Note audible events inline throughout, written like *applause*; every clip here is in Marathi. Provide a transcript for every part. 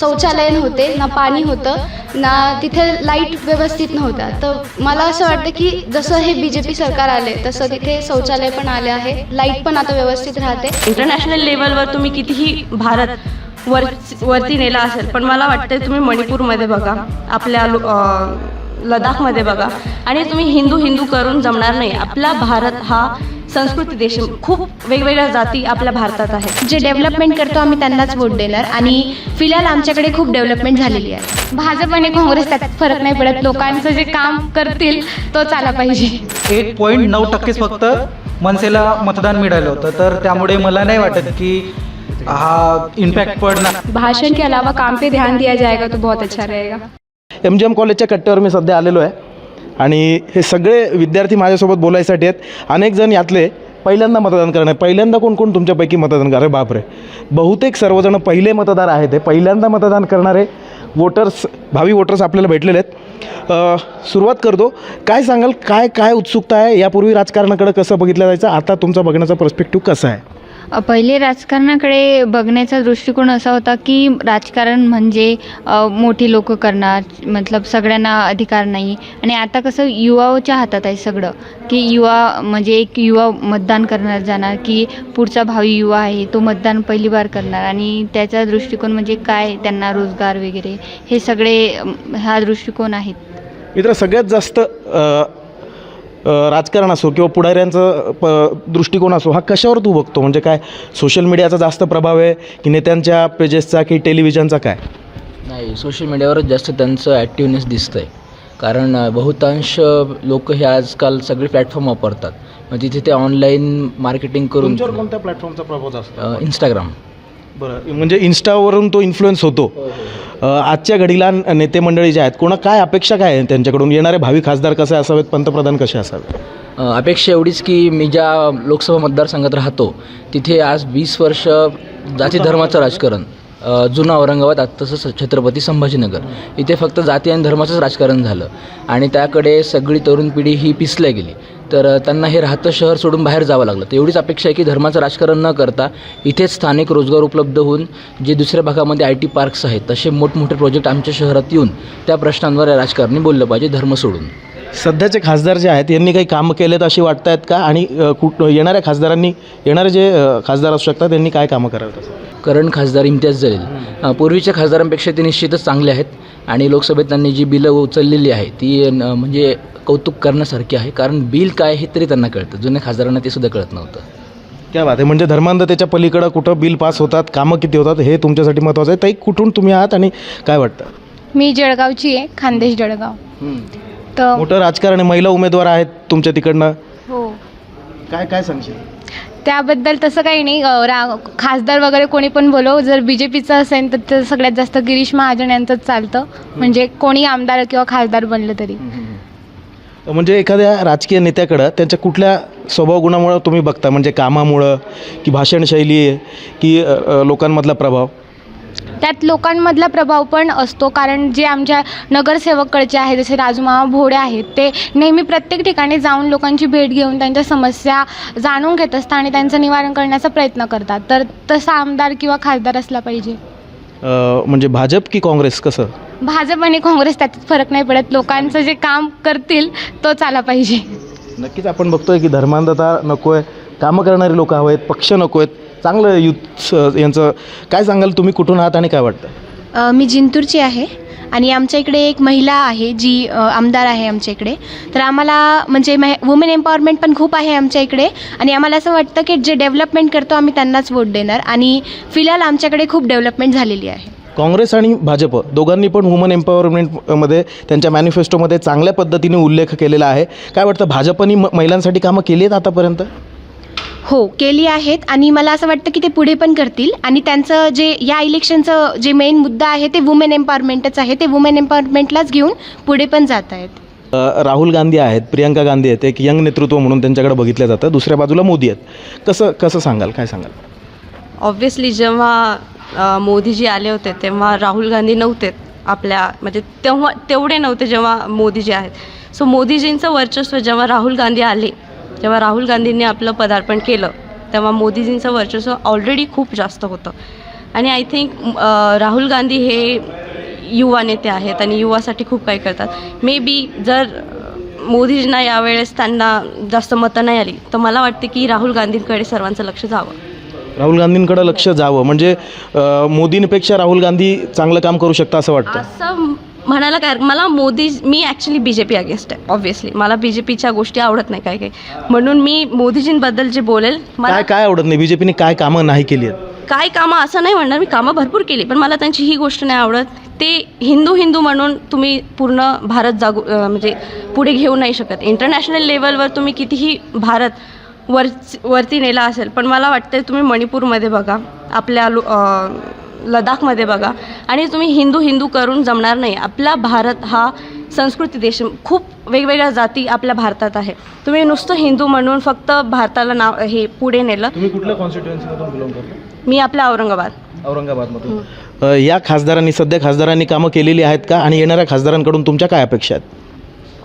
शौचालय नव्हते ना पाणी होतं ना तिथे लाइट व्यवस्थित नव्हत्या तर मला असं वाटतं की जसं हे बी जे पी सरकार आले तसं तिथे शौचालय पण आले आहे लाइट पण आता व्यवस्थित राहते. इंटरनॅशनल लेवलवर तुम्ही कितीही भारत वर वरती नेला असेल पण मला वाटतं तुम्ही मणिपूरमध्ये बघा आपल्या लो- लडाखमध्ये बघा. आणि तुम्ही हिंदू हिंदू करून जमणार नाही. आपला भारत हा संस्कृती देश आहे. खूप वेगवेगळ्या जाती आपल्या भारतात आहेत. जे डेव्हलपमेंट करतो आम्ही त्यांनाच वोट देणार आणि फिलहाल आमच्याकडे खूप डेव्हलपमेंट झालेली आहे. भाजप आणि काँग्रेस त्यात फरक नाही पडत. लोकांचं जे काम करतील तोच आला पाहिजे. एक पॉईंट नऊ टक्केच फक्त मनसेला मतदान मिळालं होतं. तर त्यामुळे मला नाही वाटत की हा इम्पॅक्ट पडणार. भाषण के अलावा काम पे ध्यान दिया जाएगा तो बहुत अच्छा रहेगा. एम जी एम कॉलेजच्या कट्ट्यावर मी सध्या आलेलो आहे आणि हे सगळे विद्यार्थी माझ्यासोबत बोलायसाठी आहेत. अनेक जण यातले पहिल्यांदा मतदान करणार पहिल्यांदा कोण कोण तुमच्यापैकी मतदान करणार? बापरे. बहुतेक सर्वजण पहिले मतदार आहेत हे. पहिल्यांदा मतदान करणारे वोटर्स भावी वोटर्स आपल्याला भेटलेले आहेत. सुरुवात करतो. काय सांगाल? काय काय उत्सुकता आहे? यापूर्वी राजकारणाकडे कसं बघितलं जायचं? आता तुमचा बघण्याचा पर्स्पेक्टिव्ह कसा आहे? पहिले राजकारणाकडे बघण्याचा दृष्टिकोन असा होता की राजकारण म्हणजे मोठी लोक करणार मतलब सगळ्यांना अधिकार नाही. आणि आता कसं युवाच्या हातात आहे सगळं. की युवा म्हणजे एक युवा मतदान करणार जाणार की पुढचा भावी युवा आहे तो मतदान पहिली बार करणार. आणि त्याचा दृष्टिकोन म्हणजे काय त्यांना रोजगार वगैरे हे सगळे हा दृष्टिकोन आहेत. मित्र सगळ्यात जास्त राजकारण असो किंवा पुढाऱ्यांचं प दृष्टिकोन असो हा कशावर तू बघतो? म्हणजे काय सोशल मीडियाचा जास्त प्रभाव आहे की नेत्यांच्या पेजेसचा की टेलिव्हिजनचा काय? नाही सोशल मीडियावरच जास्त त्यांचं ॲक्टिवनेस दिसतं आहे कारण बहुतांश लोक हे आजकाल सगळे प्लॅटफॉर्म वापरतात. मग तिथे ते ऑनलाईन मार्केटिंग करून कोणत्या प्लॅटफॉर्मचा प्रभाव जास्त? इंस्टाग्राम बरं म्हणजे इन्स्टावरून तो इन्फ्लुएन्स होतो. अ, आजच्या घडीला नेते मंडळी जे आहेत कोणा काय अपेक्षा काय आहे त्यांच्याकडून? येणारे भावी खासदार कसे असावेत? पंतप्रधान कसे असावेत? अपेक्षा एवढीच की मी ज्या लोकसभा मतदारसंघात राहतो तिथे आज वीस वर्ष जाती धर्माचं राजकारण. जुनं औरंगाबाद आता तसंच छत्रपती संभाजीनगर. इथे फक्त जाती आणि धर्माचंच राजकारण झालं. आणि त्याकडे सगळी तरुण पिढी ही पिसल्या गेली. तर त्यांना हे राहतं शहर सोडून बाहेर जावं लागलं. तर एवढीच अपेक्षा आहे की धर्माचं राजकारण न करता इथेच स्थानिक रोजगार उपलब्ध होऊन जे दुसऱ्या भागामध्ये आय टी पार्क्स आहेत तसे मोठमोठे प्रोजेक्ट आमच्या शहरात येऊन त्या प्रश्नांवर राजकारणी बोललं पाहिजे धर्म सोडून. सध्याचे खासदार जे आहेत यांनी काही कामं केलेत अशी वाटत आहेत का? आणि कुठ येणाऱ्या खासदारांनी येणारे जे खासदार असू शकतात त्यांनी काय कामं करावीत असं करंट खासदार इम्तियाज जलील. पूर्वीच्या खासदारांपेक्षा ते निश्चितच चांगले आहेत आणि लोकसभेत त्यांनी जी बिलं उचललेली आहे ती म्हणजे कौतुक करण्यासारखी आहे. कारण बिल काय हे तरी त्यांना कळतं. जुन्या खासदारांना ते सुद्धा कळत नव्हतं. क्या बात आहे. म्हणजे धर्मांधतेच्या पलीकडं कुठं बिल पास होतात कामं किती होतात हे तुमच्यासाठी महत्त्वाचं आहे. ताई कुठून तुम्ही आहात आणि काय वाटतं? मी जळगावची आहे खानदेश जळगाव. तर मोठं राजकारण आहे महिला उमेदवार आहेत तुमच्या तिकडनं. हो. काय काय सांगशील? त्याबद्दल तसं काही नाही. अं, रा खासदार वगैरे कोणी पण बोलव. जर बी जे पीचं असेल तर ते सगळ्यात जास्त गिरीश महाजन यांचंच चालतं. म्हणजे कोणी आमदार किंवा खासदार बनलं तरी. म्हणजे एखाद्या राजकीय नेत्याकडं त्यांच्या कुठल्या स्वभाव गुणामुळं तुम्ही बघता? म्हणजे कामामुळं की भाषणशैली आहे की अ, अ, लोकांमधला प्रभाव? त्यात लोकांमधला प्रभाव पण असतो कारण जे आमच्या नगरसेवककडचे आहेत जसे राजूमामा भोडे आहेत ते नेहमी प्रत्येक ठिकाणी जाऊन लोकांची भेट घेऊन त्यांच्या समस्या जाणून घेत असतात आणि त्यांचं निवारण करण्याचा प्रयत्न करतात. तर तसा आमदार किंवा खासदार असला पाहिजे. अ, म्हणजे भाजप की काँग्रेस कसं? भाजप आणि काँग्रेस त्यात फरक नाही पडत. लोकांचं जे काम करतील तोच आला पाहिजे. नक्कीच आपण बघतोय की धर्मांधता नको आहे कामं करणारे लोक हवे आहेत पक्ष नको आहेत चांगलं युथ यांचं काय सांगाल? तुम्ही कुठून आहात आणि काय वाटतं? मी जिंतूरची आहे आणि आमच्या इकडे एक महिला आहे जी आमदार आहे आमच्या इकडे. तर आम्हाला म्हणजे मे वुमेन एम्पॉवरमेंट पण खूप आहे आमच्या इकडे आणि आम्हाला असं वाटतं की जे डेव्हलपमेंट करतो आम्ही त्यांनाच वोट देणार आणि फिलहाल आमच्याकडे खूप डेव्हलपमेंट झालेली आहे. काँग्रेस आणि भाजप दोघांनी पण वुमन एम्पॉवरमेंटमध्ये त्यांच्या मॅनिफेस्टोमध्ये चांगल्या पद्धतीने उल्लेख केलेला आहे. काय वाटतं भाजपनी महिलांसाठी कामं केली आहेत आतापर्यंत? हो केली आहेत आणि मला असं वाटतं की ते पुढे पण करतील. आणि त्यांचं जे या इलेक्शनचं जे मेन मुद्दा आहे ते वुमेन एम्पॉवरमेंटच आहे. ते वुमेन एम्पॉवरमेंटलाच घेऊन पुढे पण जात आहेत. राहुल गांधी आहेत प्रियंका गांधी आहेत एक यंग नेतृत्व म्हणून त्यांच्याकडे बघितलं जातं. दुसऱ्या बाजूला मोदी आहेत. कसं कसं सांगाल काय सांगाल? ऑब्व्हियसली जेव्हा मोदीजी आले होते तेव्हा राहुल गांधी नव्हते आपल्या म्हणजे तेव्हा तेवढे नव्हते जेव्हा मोदीजी आहेत. सो मोदीजींचं वर्चस्व जेव्हा राहुल गांधी आले जेव्हा राहुल गांधींनी आपलं पदार्पण केलं तेव्हा मोदीजींचं वर्चस्व ऑलरेडी खूप जास्त होतं. आणि आय थिंक राहुल गांधी हे युवा नेते आहेत आणि युवासाठी खूप काही करतात. मे बी जर मोदीजींना यावेळेस त्यांना जास्त मतं नाही आली तर मला वाटते की राहुल गांधींकडे सर्वांचं लक्ष जावं. राहुल गांधींकडे लक्ष जावं. म्हणजे मोदींपेक्षा राहुल गांधी चांगलं काम करू शकता असं वाटतं. असं म्हणायला काय मला मोदी मी actually B J P against आहे ऑब्व्हियसली मला बी जे पीच्या गोष्टी आवडत नाही काय काही. म्हणून मी मोदीजींबद्दल जे बोलेल मला काय काय आवडत नाही? बीजेपीने काय कामं नाही केली आहेत? काय कामं असं नाही म्हणणार मी कामं भरपूर केली पण मला त्यांची ही गोष्ट नाही आवडत. ते हिंदू हिंदू म्हणून तुम्ही पूर्ण भारत जागू अं, म्हणजे पुढे घेऊ नाही शकत. इंटरनॅशनल लेवलवर तुम्ही कितीही भारत वर वरती नेला असेल पण मला वाटतं तुम्ही मणिपूरमध्ये बघा. आपल्या लो अं, लडाखमध्ये बघा. आणि तुम्ही हिंदू हिंदू करून जमणार नाही. आपला भारत हा संस्कृती देश. खूप वेगवेगळ्या जाती आपल्या भारतात आहे. तुम्ही नुसतं हिंदू म्हणून फक्त भारताला नाव हे पुढे नेलं. तुम्ही कुठल्या कॉन्स्टिट्युएन्सीमधून बिलॉंग करता? मी आपल्या औरंगाबाद. औरंगाबादमधून. या खासदारांनी सध्या खासदारांनी कामं केलेली आहेत का? आणि येणाऱ्या खासदारांकडून तुमच्या काय अपेक्षा आहेत?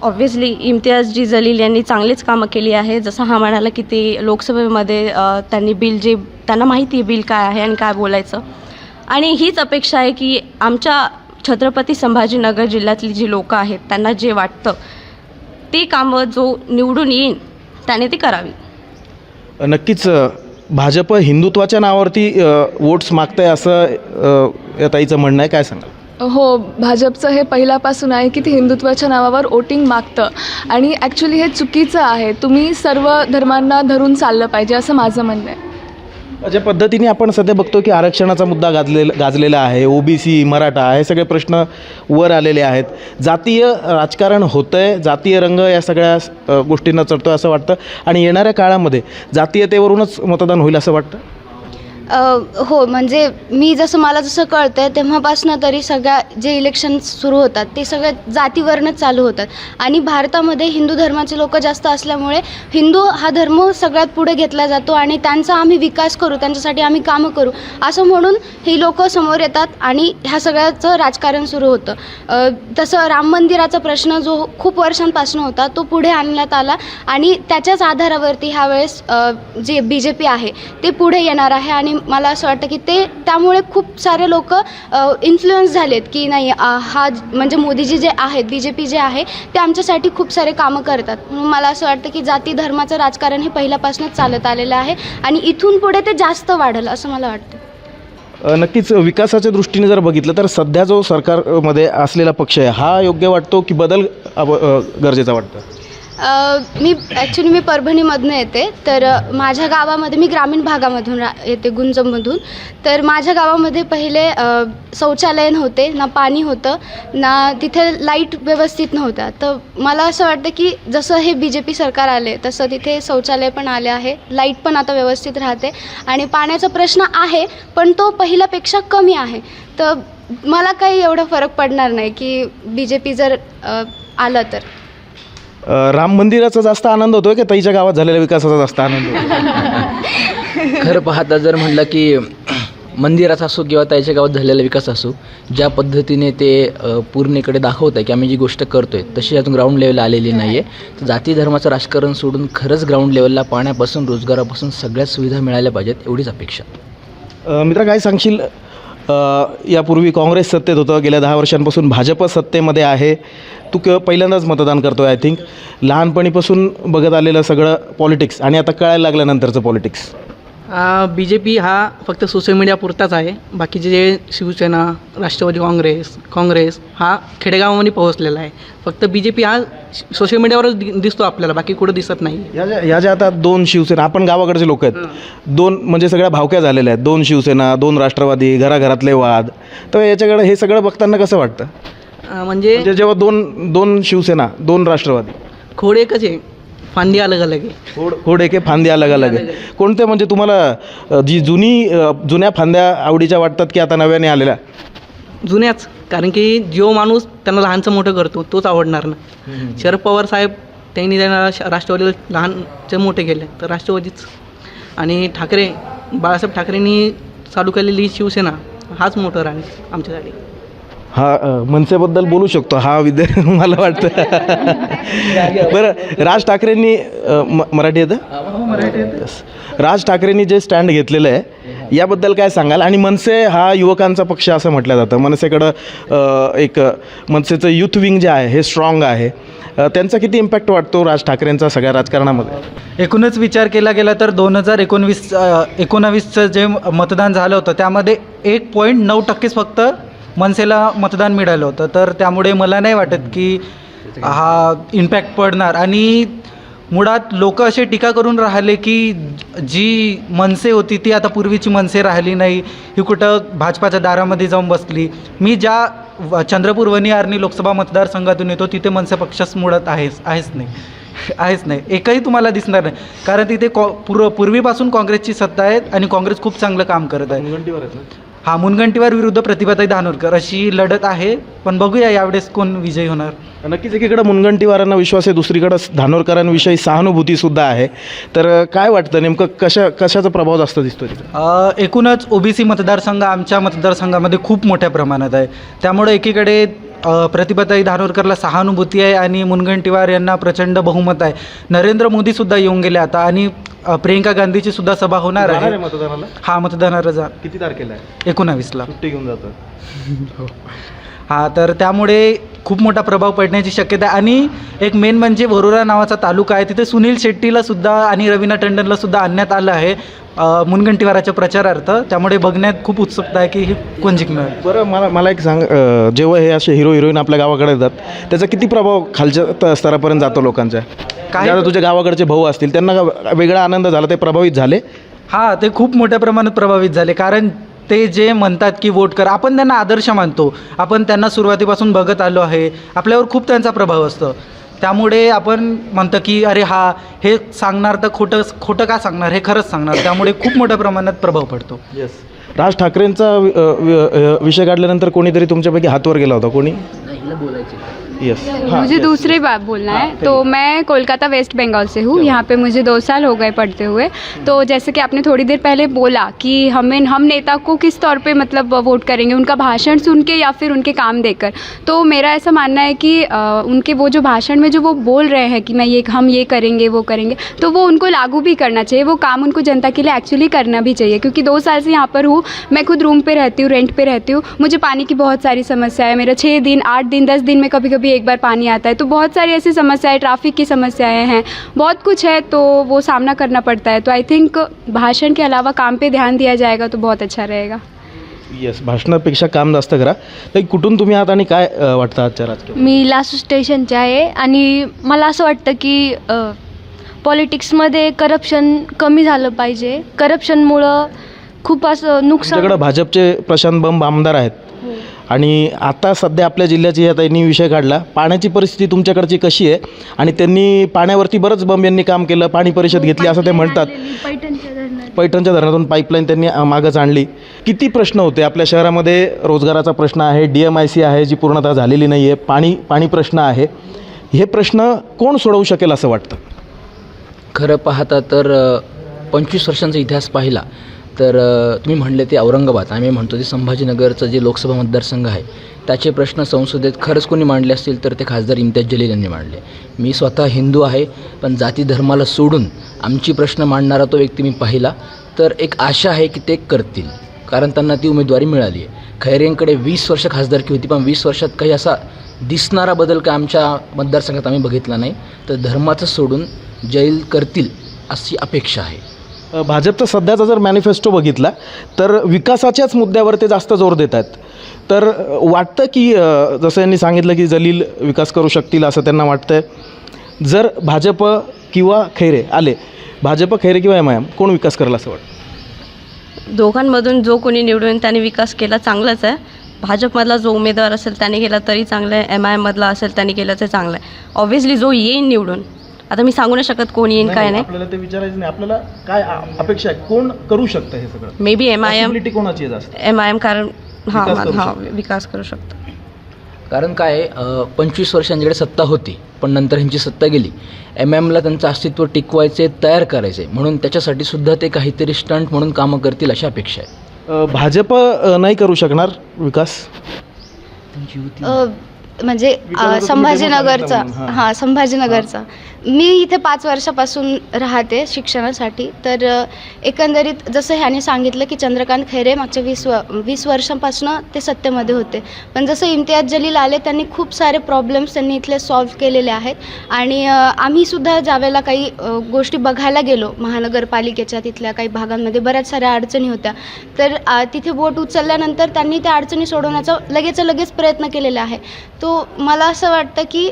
ऑब्व्हियसली इम्तियाज जी जलील यांनी चांगलीच कामं केली आहे. जसं हा म्हणाला की ते लोकसभेमध्ये त्यांनी बिल जे त्यांना माहिती आहे बिल काय आहे आणि काय बोलायचं. आणि हीच अपेक्षा आहे की आमच्या छत्रपती संभाजीनगर जिल्ह्यातली जी लोकं आहेत त्यांना जे वाटतं ते कामं जो निवडून येईन त्याने ती करावी. नक्कीच भाजप हिंदुत्वाच्या नावावरती वोट्स मागतंय असं अ, या ताईचं म्हणणं आहे. काय सांगाल? हो भाजपचं हे पहिल्यापासून आहे की ते हिंदुत्वाच्या नावावर वोटिंग मागतं. आणि ॲक्च्युली हे चुकीचं आहे. तुम्ही सर्व धर्मांना धरून चाललं पाहिजे असं माझं म्हणणं आहे. ज्या पद्धतीने आपण सध्या बघतो की आरक्षणाचा मुद्दा गाजलेला गाजलेला आहे. ओबीसी मराठा हे सगळे प्रश्न वर आलेले आहेत. जातीय राजकारण होतं आहे जातीय रंग या सगळ्या गोष्टींना चढतो असं वाटतं. आणि येणाऱ्या काळामध्ये जातीयतेवरूनच मतदान होईल असं वाटतं? हो म्हणजे मी जसं मला जसं कळतं आहे तेव्हापासनं तरी सगळ्या जे इलेक्शन सुरू होतात ते सगळ्या जातीवरनंच चालू होतात. आणि भारतामध्ये हिंदू धर्माचे लोक जास्त असल्यामुळे हिंदू हा धर्म सगळ्यात पुढे घेतला जातो आणि त्यांचा आम्ही विकास करू त्यांच्यासाठी आम्ही कामं करू असं म्हणून ही लोक समोर येतात आणि ह्या सगळ्याचं राजकारण सुरू होतं. तसं राम मंदिराचा प्रश्न जो खूप वर्षांपासून होता तो पुढे आणण्यात आला आणि त्याच्याच आधारावरती ह्यावेळेस जे बी जे पी आहे ते पुढे येणार आहे आणि मला असं वाटतं की ते त्यामुळे खूप सारे लोक इन्फ्लुएन्स झालेत की नाही हा म्हणजे मोदीजी जे आहेत बी जे पी जे आहे ते आमच्यासाठी खूप सारे कामं करतात. म्हणून मला असं वाटतं की जाती धर्माचं राजकारण हे पहिल्यापासूनच चालत आलेलं आहे आणि इथून पुढे ते जास्त वाढेल असं मला वाटतं. नक्कीच विकासाच्या दृष्टीने जर बघितलं तर सध्या जो सरकारमध्ये असलेला पक्ष आहे हा योग्य वाटतो की बदल अव- गरजेचा वाटतं? मी ॲक्च्युली मी परभणीमधनं येते. तर माझ्या गावामध्ये मी ग्रामीण भागामधून रा येते गुंजममधून तर माझ्या गावामध्ये पहिले शौचालय नव्हते ना पाणी होतं ना तिथे लाइट व्यवस्थित नव्हत्या तर मला असं वाटतं की जसं हे बी जे पी सरकार आले तसं तिथे शौचालय पण आले आहे लाइट पण आता व्यवस्थित राहते आणि पाण्याचा प्रश्न आहे पण तो पहिल्यापेक्षा कमी आहे. तर मला काही एवढा फरक पडणार नाही की बी जे पी जर आलं तर. राम मंदिराचा जास्त आनंद होतोय की ताईच्या गावात झालेल्या विकासाचा जास्त आनंद होतो *laughs* खरं पाहता जर म्हटलं की मंदिराचा असो किंवा त्याच्या गावात झालेला विकास असो ज्या पद्धतीने ते पूर्णेकडे दाखवत आहे की आम्ही जी गोष्ट करतोय तशी अजून ग्राउंड लेवलला आलेली नाही. आहे तर जाती धर्माचं राजकारण सोडून खरंच ग्राउंड लेवलला पाण्यापासून रोजगारापासून सगळ्या सुविधा मिळाल्या पाहिजेत एवढीच अपेक्षा. मित्रा काय सांगशील? यापूर्वी काँग्रेस सत्तेत होतं. गेल्या दहा वर्षांपासून भाजप सत्तेमध्ये आहे. तू क पहिल्यांदाच मतदान करतो आहे आय थिंक लहानपणीपासून बघत आलेलं सगळं पॉलिटिक्स. आणि आता कळायला लागल्यानंतरचं पॉलिटिक्स. बी जे पी हा फक्त सोशल मीडियापुरताच आहे. बाकीचे जे शिवसेना राष्ट्रवादी काँग्रेस काँग्रेस हा खेडेगावामध्ये पोहोचलेला आहे. फक्त बी जे पी हा सोशल मीडियावरच दिसतो आपल्याला बाकी कुठं दिसत नाही. या ज्या आता दोन शिवसेना आपण गावाकडचे लोक आहेत. दोन म्हणजे सगळ्या भावक्या झालेल्या आहेत. दोन शिवसेना दोन राष्ट्रवादी घराघरातले वाद. तर याच्याकडे हे सगळं बघताना कसं वाटतं? म्हणजे म्हणजे जेव्हा दोन दोन शिवसेना दोन राष्ट्रवादी. खोड एकच आहे. फांदी अलग अलग आहे. खोड खोड एके फांदी अलग अलग आहे. कोणते म्हणजे तुम्हाला अ, जी जुनी अ, जुन्या फांद्या आवडीच्या वाटतात की आता नव्याने आलेल्या? जुन्याच. कारण की जो माणूस त्यांना लहानचं मोठं करतो तोच आवडणार ना. शरद पवार साहेब त्यांनी त्यांना श- राष्ट्रवादीला लहानचे मोठे केले तर राष्ट्रवादीच. आणि ठाकरे बाळासाहेब ठाकरेंनी चालू केलेली शिवसेना हाच मोठं राहील आमच्यासाठी. हा मनसेबद्दल बोलू शकतो. हा विद्या *laughs* मला वाटतं. बरं राज ठाकरेंनी मराठी येतं? Yes. राज ठाकरेंनी जे स्टँड घेतलेलं आहे याबद्दल काय सांगाल? आणि मनसे हा युवकांचा पक्ष असं म्हटलं जातं. मनसेकडं एक मनसेचं युथ विंग जे आहे हे स्ट्रॉंग आहे. त्यांचा किती इम्पॅक्ट वाटतो राज ठाकरेंचा सगळ्या राजकारणामध्ये? एकूणच विचार केला गेला तर दोन हजार एकोणवीस एकोणावीसचं जे मतदान झालं होतं त्यामध्ये एक पॉईंट नऊ टक्केच फक्त मनसेला मतदान मिळालं होतं. तर त्यामुळे मला नाही वाटत की हा इम्पॅक्ट पडणार. आणि मुळात लोक असे टीका करून राहिले की जी मनसे होती ती आता पूर्वीची मनसे राहिली नाही. ही कुठं भाजपाच्या दारामध्ये जाऊन बसली. मी ज्या व- चंद्रपूर वनी आर्नी लोकसभा मतदारसंघातून येतो तिथे मनसे पक्षच मुळात आहेच आहेच नाही. आहेच नाही. एकही तुम्हाला दिसणार नाही. कारण तिथे कॉ पूर्व पूर्वीपासून काँग्रेसची सत्ता आहे आणि काँग्रेस खूप चांगलं काम करत आहे. हा मुनगंटीवार विरुद्ध प्रतिभाताई धानोरकर अशी लढत आहे. पण बघूया यावेळेस कोण विजयी होणार. नक्कीच एकीकडं मुनगंटीवारांना विश्वास आहे दुसरीकडं धानोरकरांविषयी सहानुभूतीसुद्धा आहे. तर काय वाटतं नेमकं कशा कशाचा प्रभाव जास्त दिसतो तिथं? एकूणच ओबीसी मतदारसंघ आमच्या मतदारसंघामध्ये खूप मोठ्या प्रमाणात आहे. त्यामुळे एकीकडे प्रतिभाताई धानोरकरला सहानुभूती आहे आणि मुनगंटीवार यांना प्रचंड बहुमत आहे. नरेंद्र मोदीसुद्धा येऊन गेले आता आणि प्रियंका गांधीची सुद्धा सभा होणार आहे. मतदानाला? हा मतदानाला जा. किती तारखेला आहे? एकोणावीसला. सुट्टी घेऊन जातं *laughs* हा तर त्यामुळे खूप मोठा प्रभाव पडण्याची शक्यता आहे. आणि एक मेन म्हणजे वरोरा नावाचा तालुका आहे. तिथे सुनील शेट्टीला सुद्धा आणि रवीना टंडनला सुद्धा आणण्यात आलं आहे. मुनगंटीवाराच्या प्रचारार्थ. त्यामुळे बघण्यात खूप उत्सुकता आहे की हे कोण जिंकणार. बरं मला मला एक सांग जेव्हा हे असे हिरो हिरोईन आपल्या गावाकडे येतात त्याचा किती प्रभाव खालच्या स्तरापर्यंत जातो लोकांच्या काय- आता तुझ्या गावाकडचे भाऊ असतील त्यांना का- वेगळा आनंद झाला ते प्रभावित झाले? हां ते खूप मोठ्या प्रमाणात प्रभावित झाले. कारण ते जे म्हणतात की वोट कर आपण त्यांना आदर्श मानतो. आपण त्यांना सुरुवातीपासून बघत आलो आहे. आपल्यावर खूप त्यांचा प्रभाव असतो. त्यामुळे आपण म्हणतो की अरे हा हे सांगणार तर खोटं खोटं का सांगणार? हे खरंच सांगणार. त्यामुळे खूप मोठ्या प्रमाणात प्रभाव पडतो. येस राज ठाकरेंचा विषय काढल्यानंतर कोणीतरी तुमच्यापैकी हातवर गेला होता? कोणी? येस मुझे दूसरी बात बोलना हाँ, है। तो मैं कोलकाता वेस्ट बंगाल से हूँ। यहाँ पे मुझे दो साल हो गए पढ़ते हुए। तो जैसे कि आपने थोड़ी देर पहले बोला कि हमें हम नेता को किस तौर पे मतलब वोट करेंगे? उनका भाषण सुन के या फिर उनके काम देखकर? तो मेरा ऐसा मानना है कि अ, उनके वो जो भाषण में जो वो बोल रहे हैं कि मैं ये हम ये करेंगे वो करेंगे तो वो उनको लागू भी करना चाहिए। वो काम उनको जनता के लिए एक्चुअली करना भी चाहिए। क्योंकि दो साल से यहाँ पर हूँ। मैं खुद रूम पर रहती हूँ रेंट पर रहती हूँ। मुझे पानी की बहुत सारी समस्या है। मेरा छः दिन आठ दिन दस दिन में कभी कभी एक बार पानी आता है तो बहुत सारी ऐसी समस्याएं ट्रैफिक की समस्याएं हैं। बहुत कुछ है तो वो सामना करना पड़ता है। तो आई थिंक भाषण के अलावा काम पे ध्यान दिया जाएगा तो बहुत अच्छा रहेगा। येस भाषणापेक्षा काम जास्त करा। तर कुठून तुम्ही आहात आणि काय वाटतं आजच्या राजकारण मी लासू स्टेशनचे आहे आणि मला असं वाटतं की पॉलिटिक्समध्ये करप्शन कमी झालं पाहिजे. करप्शनमुळं खूप असं नुकसान भाजपचे प्रशांत बंब आमदार आहेत. आणि आता सध्या आपल्या जिल्ह्याची आता यांनी विषय काढला. पाण्याची परिस्थिती तुमच्याकडची कशी आहे? आणि त्यांनी पाण्यावरती बरंच बंब यांनी काम केलं पाणी परिषद घेतली असं ते म्हणतात. पैठणच्या धरणातून पाईपलाईन त्यांनी मागंच मागच आणली किती प्रश्न होते? आपल्या शहरामध्ये रोजगाराचा प्रश्न आहे डी एम आय सी आहे जी पूर्णतः झालेली नाही आहे पाणी पाणी प्रश्न आहे. हे प्रश्न कोण सोडवू शकेल असं वाटतं? खरं पाहता तर पंचवीस वर्षांचा इतिहास पाहिला. तर तुम्ही म्हणले ते औरंगाबाद. आम्ही म्हणतो ते संभाजीनगरचं जे लोकसभा मतदारसंघ आहे त्याचे प्रश्न संसदेत खरंच कोणी मांडले असतील तर ते खासदार इम्तियाज जलील यांनी मांडले. मी स्वतः हिंदू आहे पण जाती धर्माला सोडून आमची प्रश्न मांडणारा तो व्यक्ती मी पाहिला. तर एक आशा आहे की ते करतील कारण त्यांना ती उमेदवारी मिळाली आहे. खैरेंकडे वीस वर्ष खासदारकी होती पण वीस वर्षात काही असा दिसणारा बदल काय आमच्या मतदारसंघात आम्ही बघितला नाही. तर धर्माचं सोडून जैल करतील अशी अपेक्षा आहे. भाजपचा सध्याचा जर मॅनिफेस्टो बघितला तर विकासाच्याच मुद्द्यावर ते जास्त जोर देत आहेत. तर वाटतं की जसं यांनी सांगितलं की जलील विकास करू शकतील असं त्यांना वाटतं आहे जर भाजप किंवा खैरे आले भाजप खैरे किंवा एम आय एम कोण विकास करेल असं वाटतं? दोघांमधून जो कोणी निवडून त्याने विकास केला चांगलाच आहे. भाजपमधला जो उमेदवार असेल त्याने केला तरी चांगलं आहे. एम आय एममधला असेल त्याने केलं तर चांगलं आहे. ऑब्व्हियसली जो येईन निवडून आता मी सांगू नाही शकत कोण येईन काय नाही आपल्याला ते विचारायचं नाही. आपल्याला काय अपेक्षा आहे? कोण करू शकतं हे सगळं? May be M I M Possibility कोणाची आहे जास्त? एम आय एम कारण हां विकास करू हां शकतो. विकास करू शकतो. कारण काय आहे, पंचवीस वर्ष यांच्याकडे सत्ता होती पण नंतर ह्यांची सत्ता गेली. एम एमला त्यांचं अस्तित्व टिकवायचे तयार करायचे. म्हणून त्याच्यासाठी सुद्धा ते काहीतरी स्टंट म्हणून कामं करतील अशी अपेक्षा आहे. अ, भाजप अ, नाही करू शकणार विकास? अ, म्हणजे अ, संभाजीनगरचा. हां संभाजीनगरचा. मी इथे पाच वर्षापासून राहते शिक्षणासाठी. तर एकंदरीत जसं ह्याने सांगितलं की चंद्रकांत खैरे मागच्या वीस व वीस वर्षांपासून ते सत्तेमध्ये होते. पण जसं इम्तियाज जलील आले त्यांनी खूप सारे प्रॉब्लेम्स त्यांनी इथले सॉल्व्ह केलेले आहेत. आणि आम्हीसुद्धा ज्यावेळेला काही गोष्टी बघायला गेलो महानगरपालिकेच्या तिथल्या काही भागांमध्ये बऱ्याच साऱ्या अडचणी होत्या. तर तिथे बोट उचलल्यानंतर त्यांनी त्या अडचणी सोडवण्याचा लगेच लगेच प्रयत्न केलेला आहे. तो मला असं वाटतं की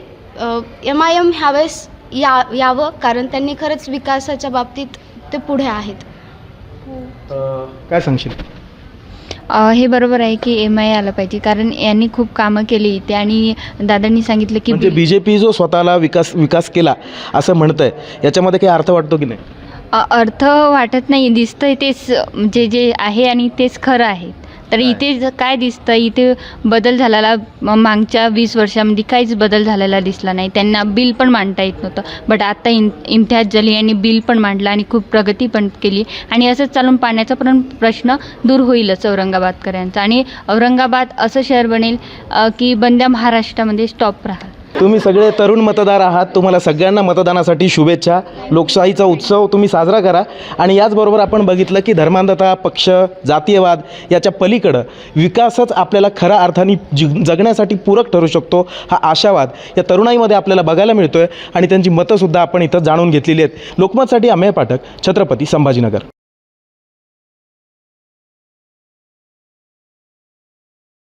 एम आय एम ह्यावेळेस या यावं कारण त्यांनी खरंच विकासाच्या बाबतीत ते पुढे आहेत. काय सांगशील? अ, हे बरोबर आहे की एम आय आलं पाहिजे कारण यांनी खूप कामं केली इथे आणि दादांनी सांगितलं की म्हणजे बी जे पी जो स्वतःला विकास विकास केला असं म्हणतंय याच्यामध्ये काही अर्थ वाटतो की नाही? अ, अर्थ वाटत नाही दिसतंय तेच जे जे आहे आणि तेच खरं आहे. तर इथे ज- काय दिसतं इथे बदल झालेला म- मागच्या वीस वर्षामध्ये काहीच बदल झालेला दिसला नाही. त्यांना बिल पण मांडता येत नव्हतं. बट आता इम इम्तियाज जली यांनी बिल पण मांडलं आणि खूप प्रगती पण केली. आणि असंच चालून पाण्याचा पण प्रश्न दूर होईलच औरंगाबादकरांचा. आणि औरंगाबाद असं शहर बनेल अ, की बंद्या महाराष्ट्रामध्ये स्टॉप राहाल. तुम्ही सगळे तरुण मतदार आहात. तुम्हाला सगळ्यांना मतदानासाठी शुभेच्छा. लोकशाहीचा उत्सव तुम्ही साजरा करा. आणि याचबरोबर आपण बघितलं की धर्मांधता पक्ष जातीयवाद याच्या पलीकडं विकासच आपल्याला खऱ्या अर्थाने जग जगण्यासाठी पूरक ठरू शकतो हा आशावाद या तरुणाईमध्ये आपल्याला बघायला मिळतोय. आणि त्यांची मतंसुद्धा आपण इथं जाणून घेतलेली आहेत. लोकमतसाठी अमेय पाठक छत्रपती संभाजीनगर.